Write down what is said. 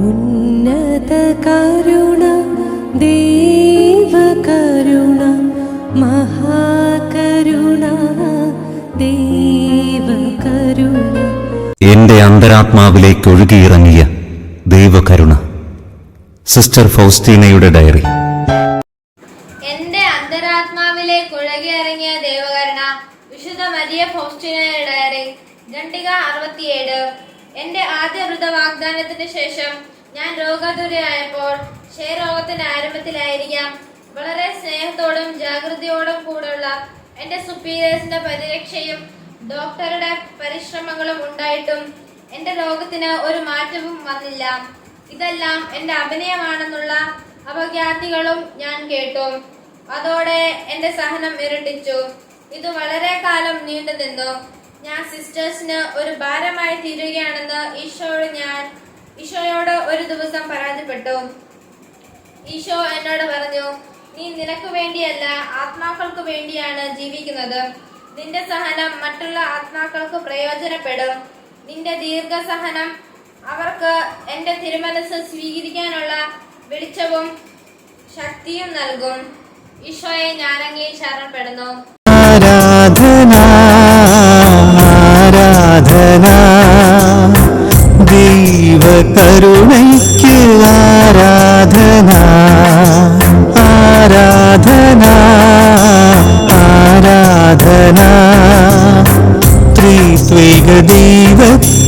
ഉന്നത കരുണ ദേവകരുണ മഹാകരുണ ദേവകരുണ എന്റെ അന്തരാത്മാവിലേക്ക് ഒഴുകിയിറങ്ങിയ ദൈവകരുണ sister ഫൗസ്റ്റീനയുടെ diary. എന്റെ അന്തരാത്മാവിലേക്ക് ഒഴുകിയിറങ്ങിയ ദൈവകരുണ വിശുദ്ധ മരിയ ഫൗസ്റ്റിനയുടെ ഡയറി. ഖണ്ഡിക അറുപത്തിയേഴ്. എന്റെ ആദ്യ വൃത വാഗ്ദാനത്തിന് ശേഷം ഞാൻ രോഗാതുരയായപ്പോൾ ക്ഷയരോഗത്തിന്റെ ആരംഭത്തിലായിരിക്കാം. വളരെ സ്നേഹത്തോടും ജാഗ്രതയോടും കൂടെയുള്ള എന്റെ സുപ്പീരിയേഴ്സിന്റെ പരിരക്ഷയും ഡോക്ടറുടെ പരിശ്രമങ്ങളും ഉണ്ടായിട്ടും എന്റെ രോഗത്തിന് ഒരു മാറ്റവും വന്നില്ല. ഇതെല്ലാം എന്റെ അഭിനയമാണെന്നുള്ള അപഖ്യാതികളും ഞാൻ കേട്ടു. അതോടെ എന്റെ സഹനം ഇരട്ടിച്ചു. ഇത് വളരെ കാലം നീണ്ടു നിന്നു ഞാൻ സിസ്റ്റേഴ്സിന് ഒരു ഭാരമായി തീരുകയാണെന്ന് ഈശോയോട് ഞാൻ ഈശോയോട് ഒരു ദിവസം പരാതിപ്പെട്ടു. ഈശോ എന്നോട് പറഞ്ഞു നീ നിനക്ക് വേണ്ടിയല്ല ആത്മാക്കൾക്ക് വേണ്ടിയാണ് ജീവിക്കുന്നത്. നിന്റെ സഹനം മറ്റുള്ള ആത്മാക്കൾക്ക് പ്രയോജനപ്പെടും. നിന്റെ ദീർഘസഹനം അവർക്ക് എന്റെ തിരുമനസ് സ്വീകരിക്കാനുള്ള വെളിച്ചവും ശക്തിയും നൽകും. ഈശോയെ ഞാനങ്ങേ ശരണപ്പെടുന്നു. ആരാധന ദൈവകരുണയ്ക്ക് ആരാധന ആരാധന ആരാധന. ത്രിത്വൈക ദൈവത്തെ